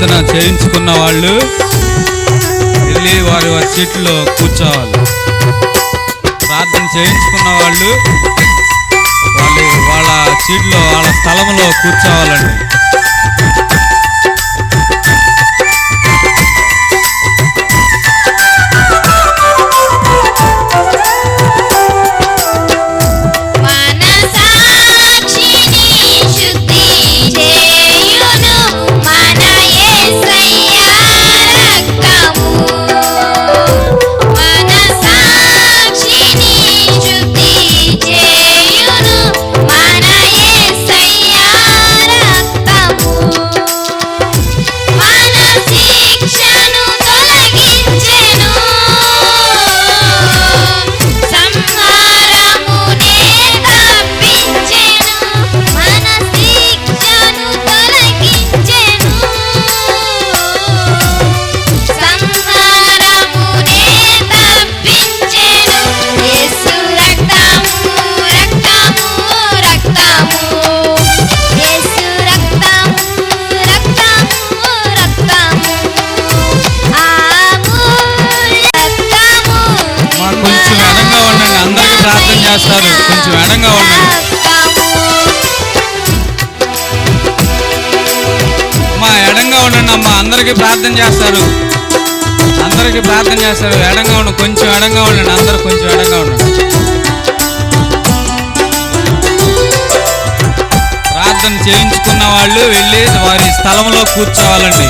ప్రార్థన చేయించుకున్న వాళ్ళు వెళ్ళి వారి వారి సీట్లో కూర్చోవాలి. ప్రార్థన చేయించుకున్న వాళ్ళు వాళ్ళు వాళ్ళ సీట్లో వాళ్ళ స్థలంలో కూర్చోవాలండి. ఘనంగా ఎడంగా ఉండండి అమ్మా ఎడంగా ఉండండి అమ్మా. అందరికీ ప్రార్థన చేస్తారు. అందరికీ ప్రార్థన చేస్తారు. ఎడంగా ఉండండి కొంచెం ఎడంగా ఉండండి. అందరు కొంచెం ఎడంగా ఉండండి. ప్రార్థన చేయించుకున్న వాళ్ళు వెళ్ళి వారి స్థలంలో కూర్చోవాలండి.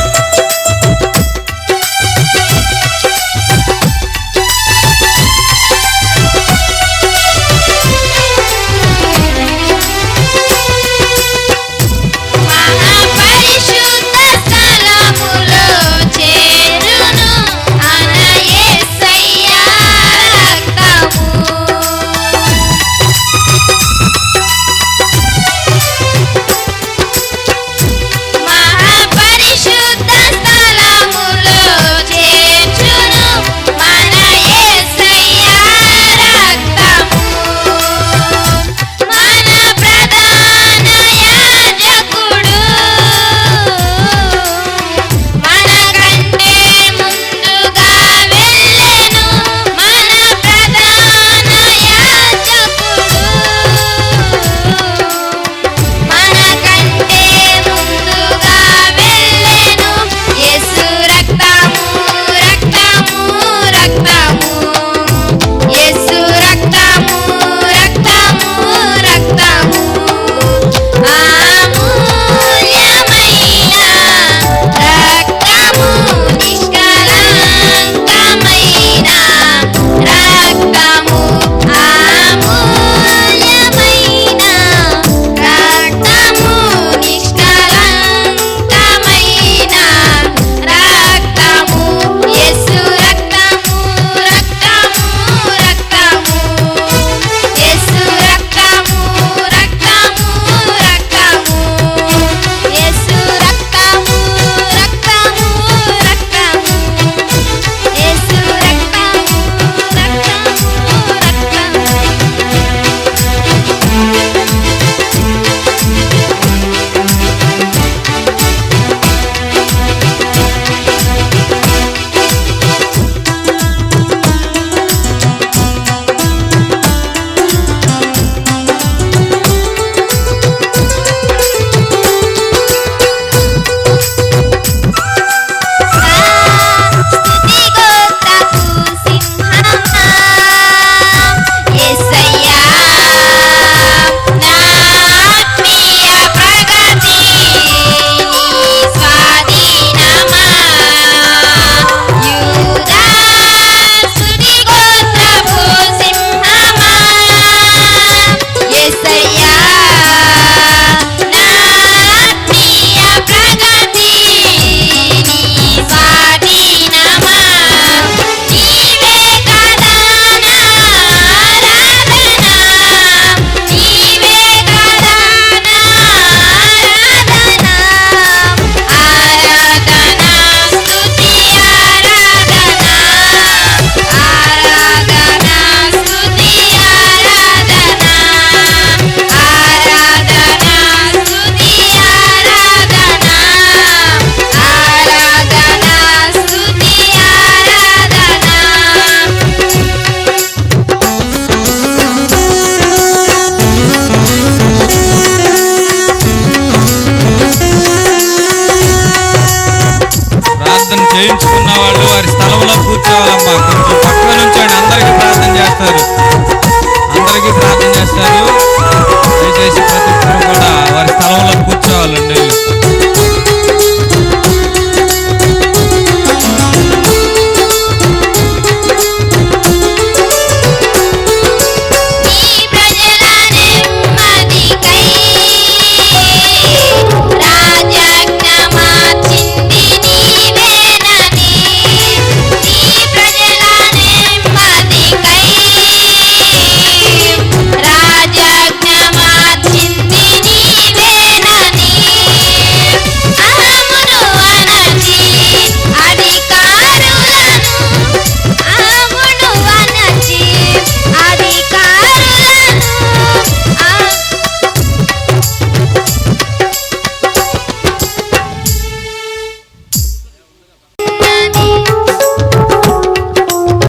আমার